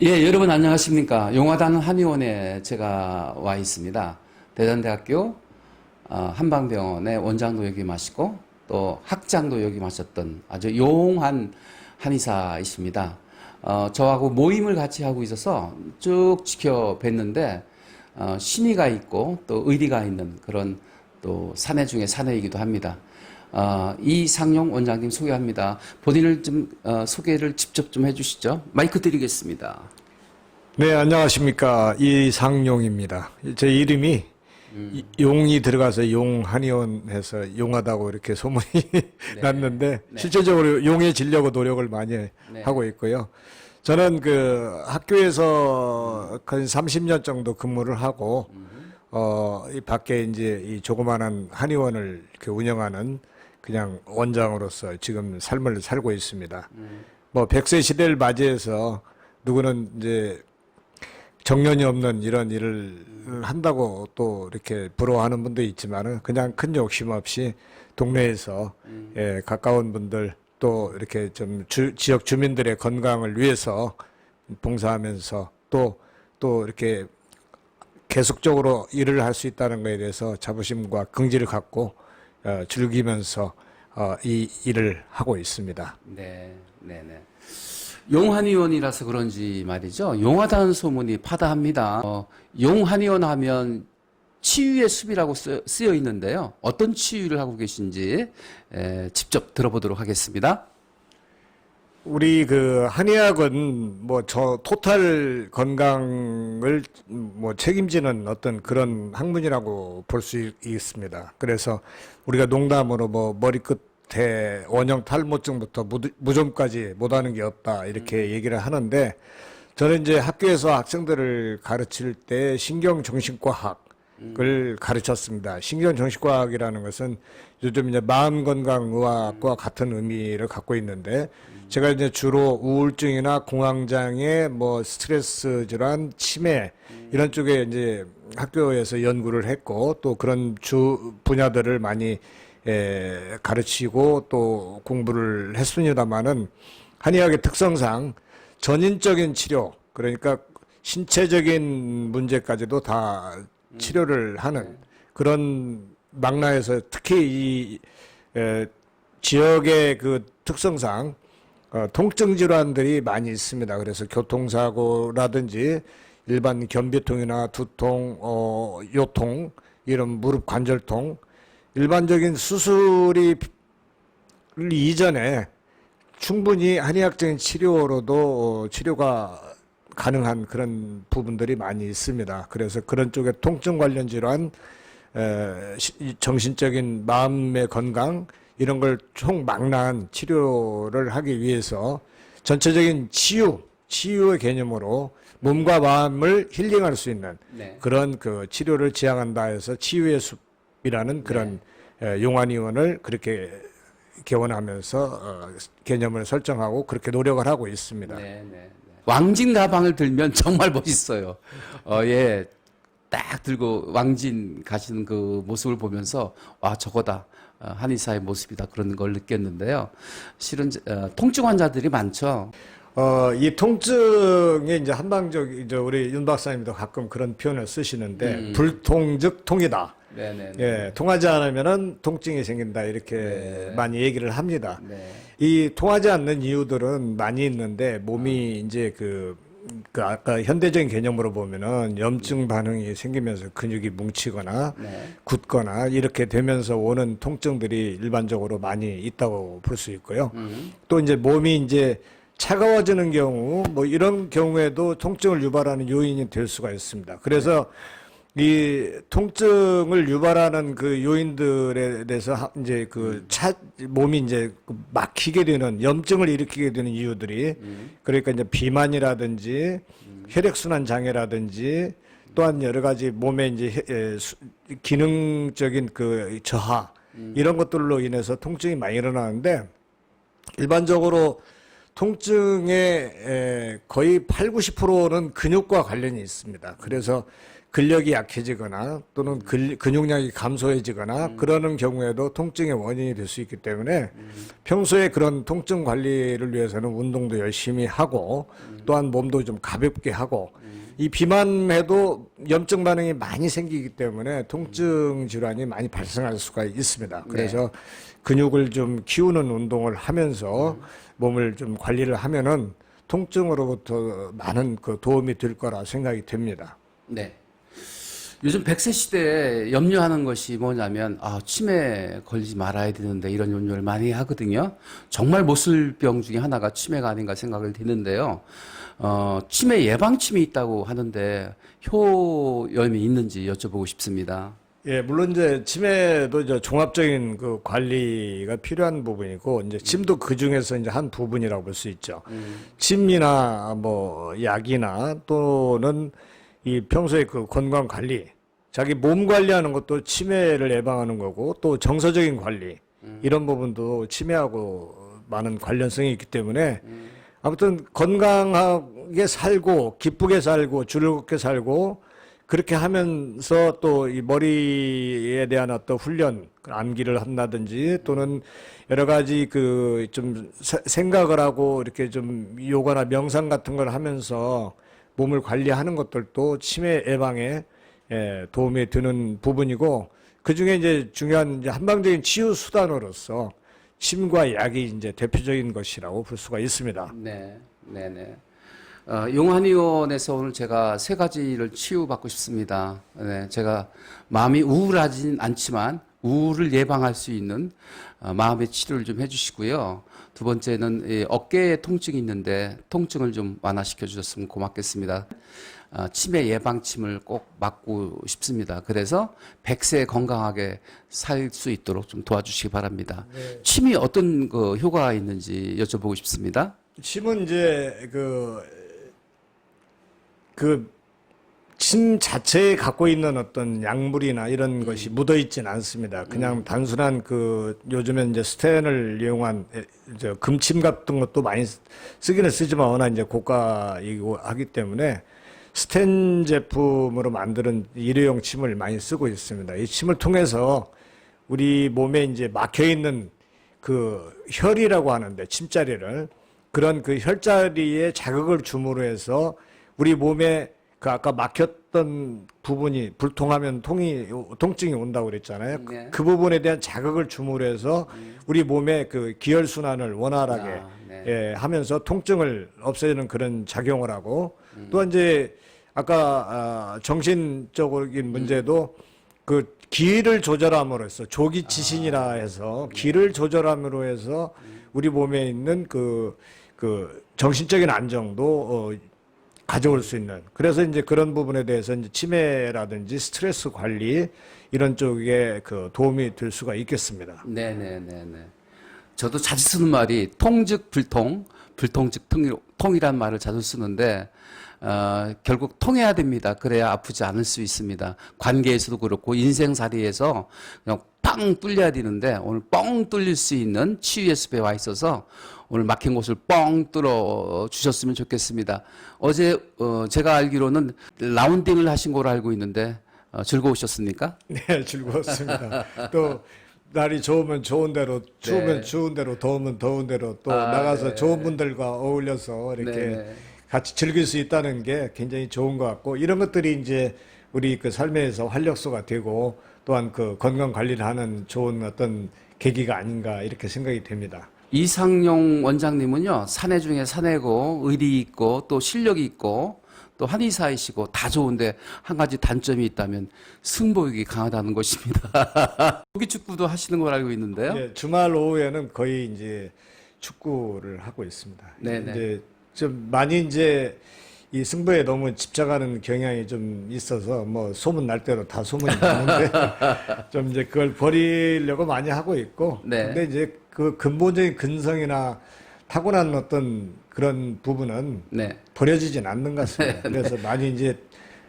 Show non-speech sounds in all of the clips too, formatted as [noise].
예, 여러분 안녕하십니까. 용화단 한의원에 제가 와 있습니다. 대전대학교 어, 한방병원의 원장도 역임하시고 또 학장도 역임하셨던 아주 용한 한의사이십니다. 어, 저하고 모임을 같이 하고 있어서 쭉 지켜뵀는데 어, 신의가 있고 또 의리가 있는 그런 또 사내 중에 사내이기도 합니다. 어, 이상용 원장님 소개합니다. 본인을 좀 어, 소개를 직접 좀 해주시죠. 마이크 드리겠습니다. 네, 안녕하십니까. 이상용입니다. 제 이름이 이- 용이 들어가서 용한의원 해서 용하다고 이렇게 소문이 [laughs] 났는데 실제적으로 용의 진려고 노력을 많이 하고 있고요. 저는 그 학교에서 한 30년 정도 근무를 하고 어, 이 밖에 이제 이 조그마한 한의원을 이렇게 운영하는 그냥 원장으로서 지금 삶을 살고 있습니다. 뭐 100세 시대를 맞이해서 누구는 이제 정년이 없는 이런 일을 한다고 또 이렇게 부러워하는 분도 있지만은 그냥 큰 욕심 없이 동네에서 예, 가까운 분들 또 이렇게 좀 주, 지역 주민들의 건강을 위해서 봉사하면서 또또 이렇게 계속적으로 일을 할 수 있다는 것에 대해서 자부심과 긍지를 갖고 어, 즐기면서 어, 이 일을 하고 있습니다. 네, 네, 네. 용한의원이라서 그런지 말이죠. 용하다는 소문이 파다합니다. 어, 용한의원 하면 치유의 숲이라고 쓰, 쓰여 있는데요. 어떤 치유를 하고 계신지 에, 직접 들어보도록 하겠습니다. 우리 그 한의학은 뭐 저 토탈 건강을 뭐 책임지는 어떤 그런 학문이라고 볼 수 있습니다. 그래서 우리가 농담으로 뭐 머리끝에 원형 탈모증부터 무- 무좀까지 못하는 게 없다 이렇게 얘기를 하는데 저는 이제 학교에서 학생들을 가르칠 때 신경정신과학을 가르쳤습니다. 신경정신과학이라는 것은 요즘 이제 마음 건강 의학과 같은 의미를 갖고 있는데 제가 이제 주로 우울증이나 공황장애, 뭐 스트레스 질환, 치매 이런 쪽에 이제 학교에서 연구를 했고 또 그런 주 분야들을 많이 에, 가르치고 또 공부를 했습니다마는 한의학의 특성상 전인적인 치료 그러니까 신체적인 문제까지도 다 치료를 하는 그런 망라에서 특히 이 에, 지역의 그 특성상 어, 통증 질환들이 많이 있습니다. 그래서 교통사고라든지 일반 변비통이나 두통, 어, 요통, 이런 무릎 관절통, 일반적인 수술이 이전에 충분히 한의학적인 치료로도 어, 치료가 가능한 그런 부분들이 많이 있습니다. 그래서 그런 쪽에 통증 관련 질환, 정신적인 마음의 건강 이런 걸 총망라한 치료를 하기 위해서 전체적인 치유, 치유의 개념으로 몸과 마음을 힐링할 수 있는 네. 그런 그 치료를 지향한다 해서 치유의 숲이라는 그런 에, 용안의원을 그렇게 개원하면서 어, 개념을 설정하고 그렇게 노력을 하고 있습니다. 네, 네, 네. 왕진 가방을 들면 [laughs] 정말 멋있어요. 어, 예. 딱 들고 왕진 가시는 그 모습을 보면서 와 저거다 어, 한의사의 모습이다 그런 걸 느꼈는데요. 실은 어, 통증 환자들이 많죠. 어, 이 통증에 이제 한방적, 이제 우리 윤 박사님도 가끔 그런 표현을 쓰시는데, 불통 즉 통이다. 네네. 예, 통하지 않으면은 통증이 생긴다. 이렇게 많이 얘기를 합니다. 네. 이 통하지 않는 이유들은 많이 있는데, 몸이 이제 그, 그 아까 현대적인 개념으로 보면은 염증 반응이 생기면서 근육이 뭉치거나 네. 굳거나 이렇게 되면서 오는 통증들이 일반적으로 많이 있다고 볼 수 있고요. 음. 또 이제 몸이 이제 차가워지는 경우 뭐 이런 경우에도 통증을 유발하는 요인이 될 수가 있습니다. 그래서 이 통증을 유발하는 그 요인들에 대해서 하- 이제 그 차 몸이 이제 그 막히게 되는 염증을 일으키게 되는 이유들이 그러니까 이제 비만이라든지 혈액순환 장애라든지 또한 여러 가지 몸에 이제 기능적인 그 저하 이런 것들로 인해서 통증이 많이 일어나는데 일반적으로 통증의 에, 거의 8, 90%는 근육과 관련이 있습니다. 그래서 근력이 약해지거나 또는 근, 근육량이 감소해지거나 그러는 경우에도 통증의 원인이 될 수 있기 때문에 평소에 그런 통증 관리를 위해서는 운동도 열심히 하고 또한 몸도 좀 가볍게 하고 이 비만해도 염증 반응이 많이 생기기 때문에 통증 질환이 많이 발생할 수가 있습니다. 그래서 근육을 좀 키우는 운동을 하면서 몸을 좀 관리를 하면은 통증으로부터 많은 그 도움이 될 거라 생각이 됩니다. 네. 요즘 100세 시대에 염려하는 것이 뭐냐면, 아, 치매 걸리지 말아야 되는데 이런 염려를 많이 하거든요. 정말 못 쓸 병 중에 하나가 치매가 아닌가 생각을 드는데요. 어, 치매 예방침이 있다고 하는데 효염이 있는지 여쭤보고 싶습니다. 예, 물론 이제 치매도 이제 종합적인 그 관리가 필요한 부분이고 이제 침도 그 중에서 이제 한 부분이라고 볼 수 있죠. 침이나 뭐 약이나 또는 이 평소에 그 건강 관리, 자기 몸 관리하는 것도 치매를 예방하는 거고 또 정서적인 관리 이런 부분도 치매하고 많은 관련성이 있기 때문에 아무튼 건강하게 살고 기쁘게 살고 즐겁게 살고 그렇게 하면서 또 이 머리에 대한 어떤 훈련, 그 암기를 한다든지 또는 여러 가지 그 좀 생각을 하고 이렇게 좀 요가나 명상 같은 걸 하면서 몸을 관리하는 것들도 치매 예방에 예, 도움이 되는 부분이고 그 중에 이제 중요한 이제 한방적인 치유 수단으로서 침과 약이 이제 대표적인 것이라고 볼 수가 있습니다. 네, 네, 네. 어, 용한의원에서 오늘 제가 세 가지를 치유받고 싶습니다. 네, 제가 마음이 우울하진 않지만 우울을 예방할 수 있는 어, 마음의 치료를 좀 해주시고요. 두 번째는 이 어깨에 통증이 있는데 통증을 좀 완화시켜 주셨으면 고맙겠습니다. 어, 치매 예방침을 꼭 맞고 싶습니다. 그래서 100세 건강하게 살 수 있도록 좀 도와주시기 바랍니다. 침이 어떤 그 효과가 있는지 여쭤보고 싶습니다. 침은 이제 그, 그, 침 자체에 갖고 있는 어떤 약물이나 이런 것이 묻어 있진 않습니다. 그냥 단순한 그, 요즘엔 이제 스텐을 이용한 에, 저 금침 같은 것도 많이 쓰- 쓰기는 쓰지만 워낙 이제 고가이고 하기 때문에 스텐 제품으로 만드는 일회용 침을 많이 쓰고 있습니다. 이 침을 통해서 우리 몸에 이제 막혀 있는 그 혈이라고 하는데 침자리를 그런 그 혈자리에 자극을 줌으로 해서 우리 몸에 그 아까 막혔던 부분이 불통하면 통이 통증이 온다고 그랬잖아요. 그- 네. 그 부분에 대한 자극을 줌으로 해서 우리 몸의 그 기혈 순환을 원활하게 아, 네. 예, 하면서 통증을 없애는 그런 작용을 하고 또 이제 아까 아, 정신적인 문제도 그 기를 조절함으로써 조기 지신이라 해서 기를 조절함으로 해서 우리 몸에 있는 그, 그 정신적인 안정도 어, 가져올 수 있는 그래서 이제 그런 부분에 대해서 이제 치매라든지 스트레스 관리 이런 쪽에 그 도움이 될 수가 있겠습니다. 네 네 네 네. 저도 자주 쓰는 말이 통즉 불통, 불통즉 통, 통이란 말을 자주 쓰는데, 어, 결국 통해야 됩니다. 그래야 아프지 않을 수 있습니다. 관계에서도 그렇고, 인생살이에서 그냥 빵 뚫려야 되는데, 오늘 뻥 뚫릴 수 있는 치유의 숲에 와 있어서, 오늘 막힌 곳을 뻥 뚫어 주셨으면 좋겠습니다. 어제, 어, 제가 알기로는 라운딩을 하신 걸로 알고 있는데, 어, 즐거우셨습니까? [laughs] 네, 즐거웠습니다. 또 날이 좋으면 좋은 대로, 추우면 네. 추운 대로, 더우면 더운 대로 또 아, 나가서 네. 좋은 분들과 어울려서 이렇게 네. 같이 즐길 수 있다는 게 굉장히 좋은 것 같고 이런 것들이 이제 우리 그 삶에서 활력소가 되고 또한 그 건강 관리를 하는 좋은 어떤 계기가 아닌가 이렇게 생각이 됩니다. 이상용 원장님은요, 사내 중에 사내고, 의리 있고, 또 실력이 있고, 또 한의사이시고, 다 좋은데, 한 가지 단점이 있다면, 승부욕이 강하다는 것입니다. [laughs] 조기 축구도 하시는 걸 알고 있는데요. 이제 주말 오후에는 거의 이제 축구를 하고 있습니다. 네네. 이제 좀 많이 이제 이 승부에 너무 집착하는 경향이 좀 있어서 뭐 소문 날 대로 다 소문이 나는데 [laughs] 좀 이제 그걸 버리려고 많이 하고 있고 네. 근데 이제 그 근본적인 근성이나 타고난 어떤 그런 부분은 네. 버려지진 않는 것 같습니다. [laughs] 그래서 많이 이제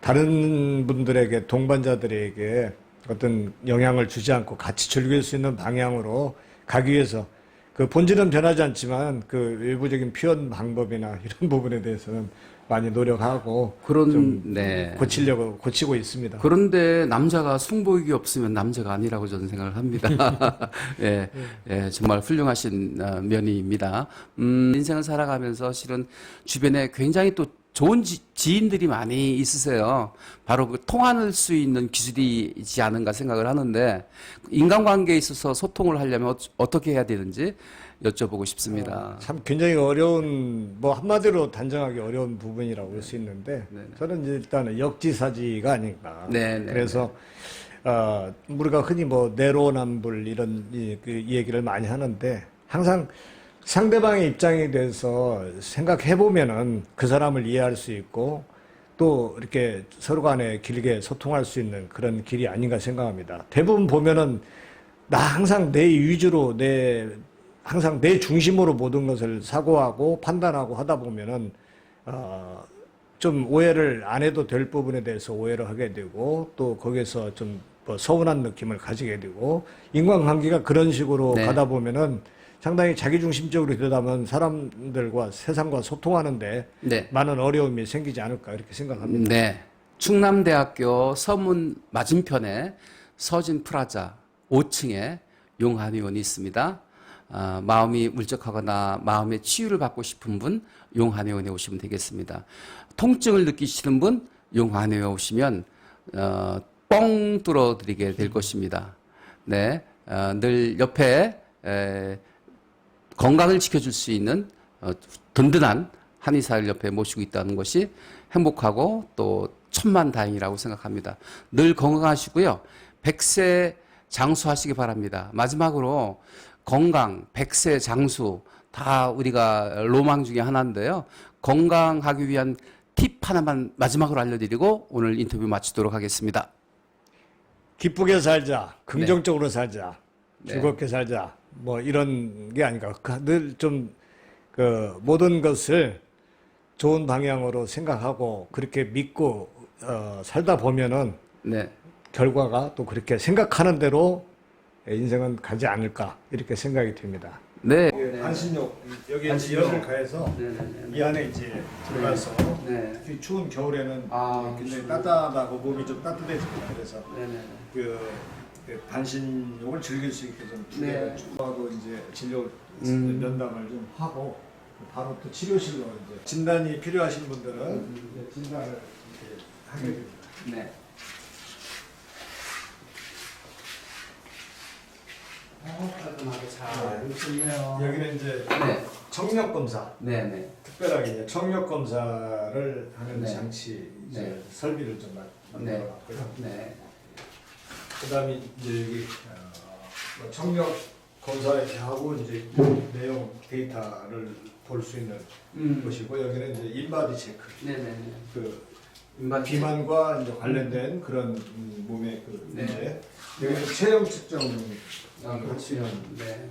다른 분들에게 동반자들에게 어떤 영향을 주지 않고 같이 즐길 수 있는 방향으로 가기 위해서 그 본질은 변하지 않지만 그 외부적인 표현 방법이나 [laughs] 이런 부분에 대해서는 많이 노력하고 그런 좀 네. 고치려고 고치고 있습니다. 그런데 남자가 승부욕이 없으면 남자가 아니라고 저는 생각을 합니다. [laughs] 예, 예, 정말 훌륭하신 어, 면이입니다. 음, 인생을 살아가면서 실은 주변에 굉장히 또 좋은 지, 지인들이 많이 있으세요. 바로 그 통할 수 있는 기술이지 않은가 생각을 하는데 인간관계에 있어서 소통을 하려면 어, 어떻게 해야 되는지 여쭤보고 싶습니다. 참 굉장히 어려운 뭐 한마디로 단정하기 어려운 부분이라고 볼 수 있는데 네, 네. 저는 일단은 역지사지가 아닌가. 네, 네, 그래서 어, 우리가 흔히 뭐 내로남불 이런 이, 그 얘기를 많이 하는데 항상 상대방의 입장에 대해서 생각해 보면은 그 사람을 이해할 수 있고 또 이렇게 서로 간에 길게 소통할 수 있는 그런 길이 아닌가 생각합니다. 대부분 보면은 나 항상 내 위주로 내 항상 내 중심으로 모든 것을 사고하고 판단하고 하다 보면은 어, 좀 오해를 안 해도 될 부분에 대해서 오해를 하게 되고 또 거기에서 좀 뭐 서운한 느낌을 가지게 되고 인간관계가 그런 식으로 네. 가다 보면은 상당히 자기중심적으로 되다 보면 사람들과 세상과 소통하는데 네. 많은 어려움이 생기지 않을까 이렇게 생각합니다. 네. 충남대학교 서문 맞은편에 서진 프라자 5층에 용한 의원이 있습니다. 아, 마음이 울적하거나 마음의 치유를 받고 싶은 분 용한 의원에 오시면 되겠습니다. 통증을 느끼시는 분 용한 의원에 오시면 어, 뻥 뚫어드리게 될 것입니다. 네, 어, 늘 옆에 에, 건강을 지켜줄 수 있는 어, 든든한 한의사를 옆에 모시고 있다는 것이 행복하고 또 천만 다행이라고 생각합니다. 늘 건강하시고요. 백세 장수하시기 바랍니다. 마지막으로 건강, 백세 장수 다 우리가 로망 중에 하나인데요. 건강하기 위한 팁 하나만 마지막으로 알려드리고 오늘 인터뷰 마치도록 하겠습니다. 기쁘게 살자, 긍정적으로 살자, 네. 즐겁게 살자, 뭐 이런 게 아닌가. 늘좀 그 모든 것을 좋은 방향으로 생각하고 그렇게 믿고 어, 살다 보면은 네. 결과가 또 그렇게 생각하는 대로 인생은 가지 않을까 이렇게 생각이 됩니다. 네. 반신욕 여기 반신욕. 열을 가해서 네. 이 안에 이제 들어가서 네. 특히 추운 겨울에는 아, 굉장히 따뜻하고 몸이 좀 따뜻해집니다. 그래서 네네. 그, 그 반신욕을 즐길 수 있게 좀두 네. 하고 이제 진료 음. 면담을 좀 하고 바로 또 치료실로 이제 진단이 필요하신 분들은 이제 진단을 이렇게 하게 됩니다. 네. 어, 깔끔하게 잘 해주셨네요. 여기는 이제 네. 청력 검사, 네 네. 특별하게 이제 청력 검사를 하는 네. 장치 이제 네. 설비를 좀 만- 네. 만들어 놨고요. 네. 그 다음에 이제 여기 어, 뭐 청력 검사 이렇게 하고 이제 내용 데이터를 볼 수 있는 음. 곳이고 여기는 이제 인바디 체크. 네네. 그 인반 비만과 이제 관련된 그런 음, 몸의 그 네. 문제. 여기는 체형 측정 아, 할 수 있는 네.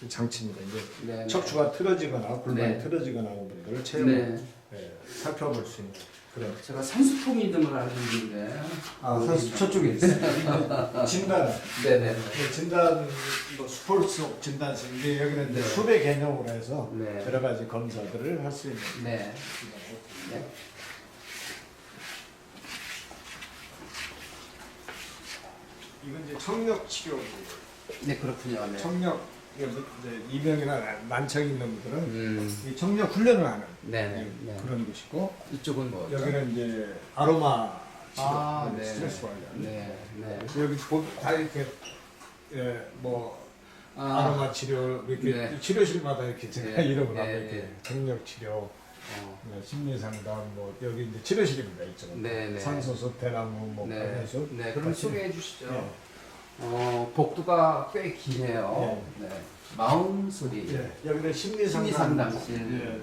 그 장치입니다. 이제 네. 척추가 틀어지거나 골반이 네. 틀어지거나 하는 분들을 체형 네. 예, 살펴볼 수 있는 그런. 제가 산수통이 있는 걸 알고 있는데. 아, 사실 저쪽에 있어요. [laughs] 진단. 네네. 그 진단 뭐 스포츠 진단실 이게 여기는 이제 네. 수배 개념으로 해서 네. 여러 가지 검사들을 할 수 있는 네. 네. 이건 이제 청력 치료 네, 그렇군요. 네. 청력 이게 뭐 이제 이명이나 난청 있는 분들은 음. 이 청력 훈련을 하는 네네. 이- 네. 그런 곳이고 이쪽은 뭐? 여기는 이제 아로마 치료 아, 네. 스트레스 관련 네. 네. 여기 보- 다 이렇게 예, 뭐 아, 아로마 치료 이렇게 네. 치료실마다 이렇게 제가 네. 이름을 네, 하고 이렇게 네. 청력 치료 어. 네, 심리 상담 뭐 여기 이제 치료실입니다 이쪽은 네, 네. 산소수 대나무 뭐 네. 가면수 네. 그럼 소개해 주시죠. 네. 어, 복도가 꽤 기네요. 네. 마음 소리. 예, 여기는 심리 심리 상담 상담실.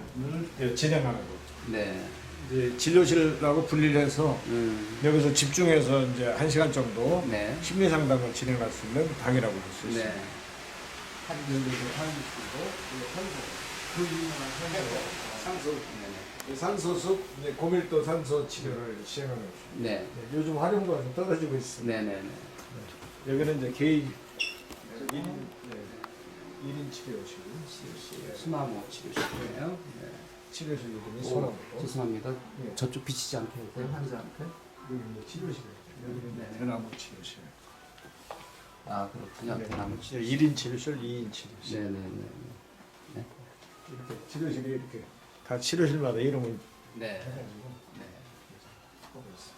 예, 진행하는 곳. 네. 이제 진료실하고 분리를 해서 음. 여기서 집중해서 이제 한 시간 정도 네. 심리 상담을 진행할 수 있는 방이라고 볼 수 있습니다. 네. 한 여기 산소, 산소, 네. 이제 고밀도 산소 치료를 시행하는 곳. 네. 네, 요즘 활용도가 좀 떨어지고 있습니다. 네. 네. 네. 여기는 이제 개인 인, 네. 1인 치료실. 수마모 치료실이에요. 네. 치료실 이름이 오, 소나무고. 죄송합니다. 예. 저쪽 비치지 않게 해주세요. 환자한테. 여기 이제 치료실이에요. 여기는 네. 대나무 치료실. 아 그렇군요. 네. 대나무 치료. 1인 치료실, 2인 치료실. 네네네. 이렇게 치료실이 이렇게 다 치료실마다 이름을 네. 해가지고 네. 하고 있어요.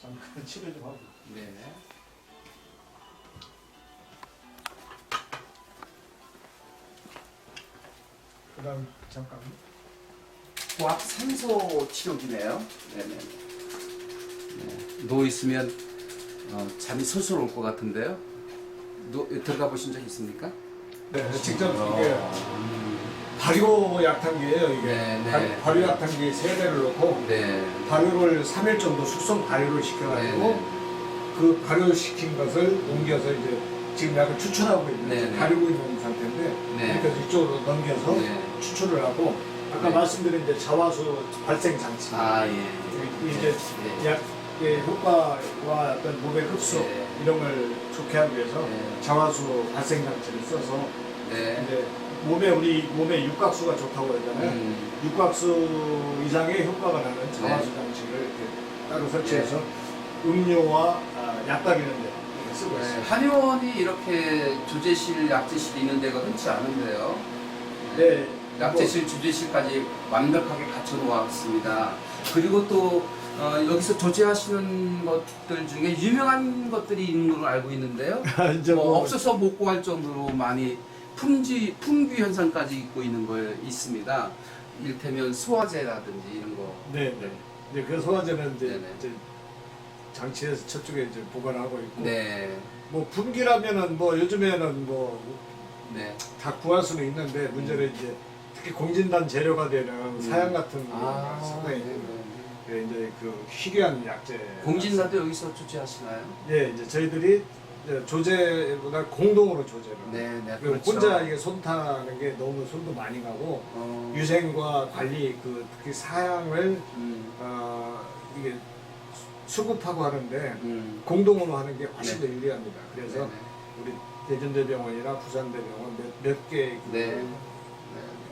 잠깐 치료 좀 하고. 네. 그다음 잠깐. 고압 산소 치료기네요. 네네. 네. 누워 있으면 어, 잠이 솔솔 올것 같은데요. 누, 들어가 보신 적 있습니까? 네, 직접 이게 음, 발효 약탕기예요. 이게 네, 네. 발- 발효 약탕기 세 대를 넣고 네. 발효를 3일 정도 숙성 발효를 시켜가지고 네, 그 발효시킨 것을 옮겨서 이제 지금 약간 추출하고 있는 네, 네. 가리고 있는 상태인데 네. 그래서 이쪽으로 넘겨서 네. 추출을 하고 아까 네. 말씀드린 이제 자화수 발생 장치 아 예. 이- 이제 네. 약의 효과와 어떤 몸의 흡수 네. 이런 걸 좋게 하기 위해서 네. 자화수 발생 장치를 써서 네. 이제 몸에 우리 몸에 육각수가 좋다고 그러잖아요. 음, 육각수 이상의 효과가 나는 자화수 네. 장치를 이렇게 따로 설치해서 음료와 아, 약밥 이런 데 쓰고 네. 있어요. 한의원이 이렇게 조제실, 약제실이 있는 데가 흔치 않은데요. 네. 약제실, 주제실까지 완벽하게 갖춰 놓았습니다. 그리고 또 어, 여기서 조제하시는 것들 중에 유명한 것들이 있는 걸로 알고 있는데요. 뭐, [laughs] 이제 뭐 뭐 없어서 못 구할 정도로 많이 품귀, 품귀 현상까지 있고 있는 거 있습니다. 이를테면 소화제라든지 이런 거. 네, 네. 이제 그 소화제는 이제, 네네. 이제 장치에서 저쪽에 이제 보관하고 있고 네. 뭐 분기라면은 뭐 요즘에는 뭐 다 네. 구할 수는 있는데 문제는 이제 특히 공진단 재료가 되는 사양 같은 음. 아, 게 상당히 네. 그 이제 그 희귀한 약재 공진단도 여기서 조제하시나요? 예 이제 저희들이 이제 조제보다 공동으로 조제를 네, 네. 그리고 그렇죠. 혼자 이게 손 타는 게 너무 손도 많이 가고 어, 위생과 관리 그 특히 사양을 음, 어, 이게 수- 수급하고 하는데 음. 공동으로 하는 게 훨씬 더 유리합니다. 그래서 네네. 우리 대전대병원이나 부산대병원 몇개 그, 네.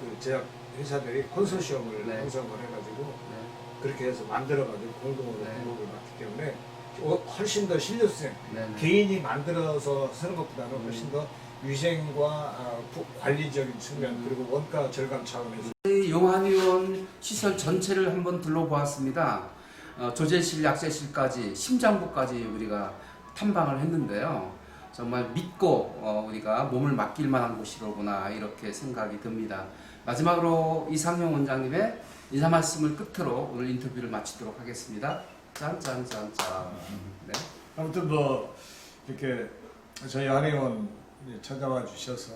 그 제약 회사들이 콘소시엄을 네. 형성을 해가지고 네. 그렇게 해서 만들어가지고 공동으로 네. 공급을 받기 때문에 어, 훨씬 더 신뢰성 네. 네. 개인이 만들어서 쓰는 것보다는 음. 훨씬 더 위생과 아, 부- 관리적인 측면 음. 그리고 원가 절감 차원에서 이 용한의원 시설 전체를 한번 둘러보았습니다. 어, 조제실, 약제실까지 심장부까지 우리가 탐방을 했는데요. 정말 믿고 어, 우리가 몸을 맡길 만한 곳이로구나 이렇게 생각이 듭니다. 마지막으로 이상용 원장님의 인사 말씀을 끝으로 오늘 인터뷰를 마치도록 하겠습니다. 짠짠짠짠. 네. 아무튼 뭐 이렇게 저희 한의원 찾아와 주셔서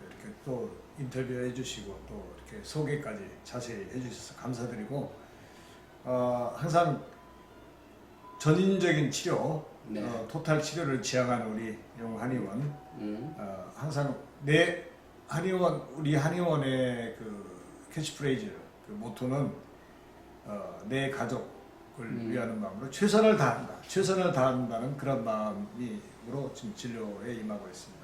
이렇게 또 인터뷰해 주시고 또 이렇게 소개까지 자세히 해 주셔서 감사드리고 어, 항상 전인적인 치료 네. 어, 토탈 치료를 지향하는 우리 용 한의원 음. 어, 항상 내 한의원 우리 한의원의 그 캐치프레이즈 그 모토는 어, 내 가족을 음. 위하는 마음으로 최선을 다한다 최선을 다한다는 그런 마음으로 지금 진료에 임하고 있습니다.